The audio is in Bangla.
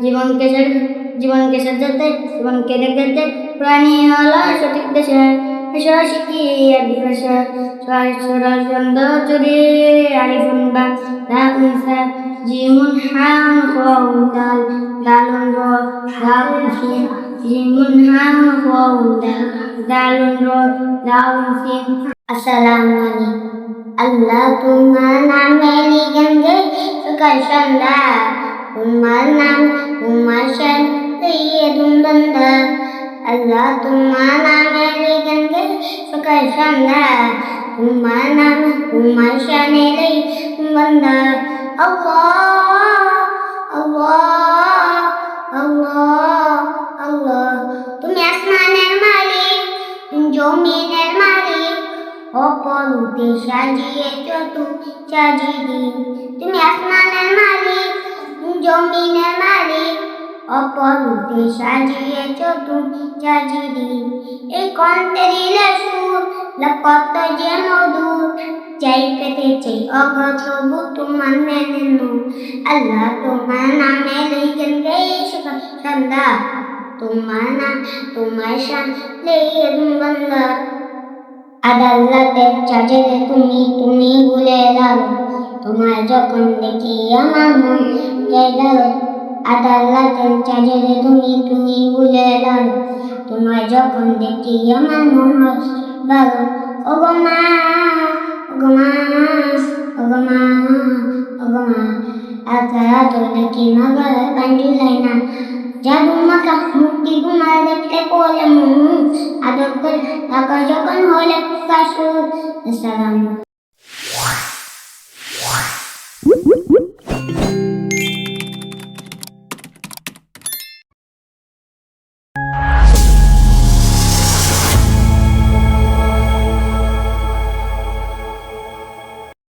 জীবনকে সাজ- জীবনকে সাজাতে জীবনকে দেখাতে প্রাণী হলো সঠিক দেশা। ভাষা শিখি আরবি ভাষা সরাসর চন্দ চুরি, আরিফুন বা দা উনসা জিমুন হাম খাউন দাল দালুন র দাউন সিন জিমুন হাম খাউন দাল দালুন র দাউন সিন আসসালামু আলাইকুম। আল্লাহ তোমার নামে সন্ধ্যা তোমার নাম তুম আসমানের মালিক জমিনের মালিক অপরূপে সাজিয়েছ তুমি চাজিদি তুমি আসমানের মালিক জমিনের মালিক অপরূপে সাজিয়েছ তুমি চাজিদি এই কণ্ঠে দিলে সুর কত যে মধুর চাই পেতে চাই অগত তবু তোমার মেনে আল্লাহ তোমার নামে লিখেন সন্ধ্যা। তোমার নাম তোমার শান লেন বন্ধা আদালতে চাচেলে তুমি তুমি ভুলে গেল তোমার যখন দেখি আমার মন গেল আদালতে চাচেলে তুমি তুমি ভুলে গেল তোমার যখন দেখি আমার মন গেল ওগো মা ওগো মা ওগো মা ওগো মা আকা তো দেখি মগল পাঞ্জুলাই না। জাদু মাখা মুক্তি ঘুমায় দেখতে পড়ে মুখ আদর করে যখন হলে কাশুর আসসালামু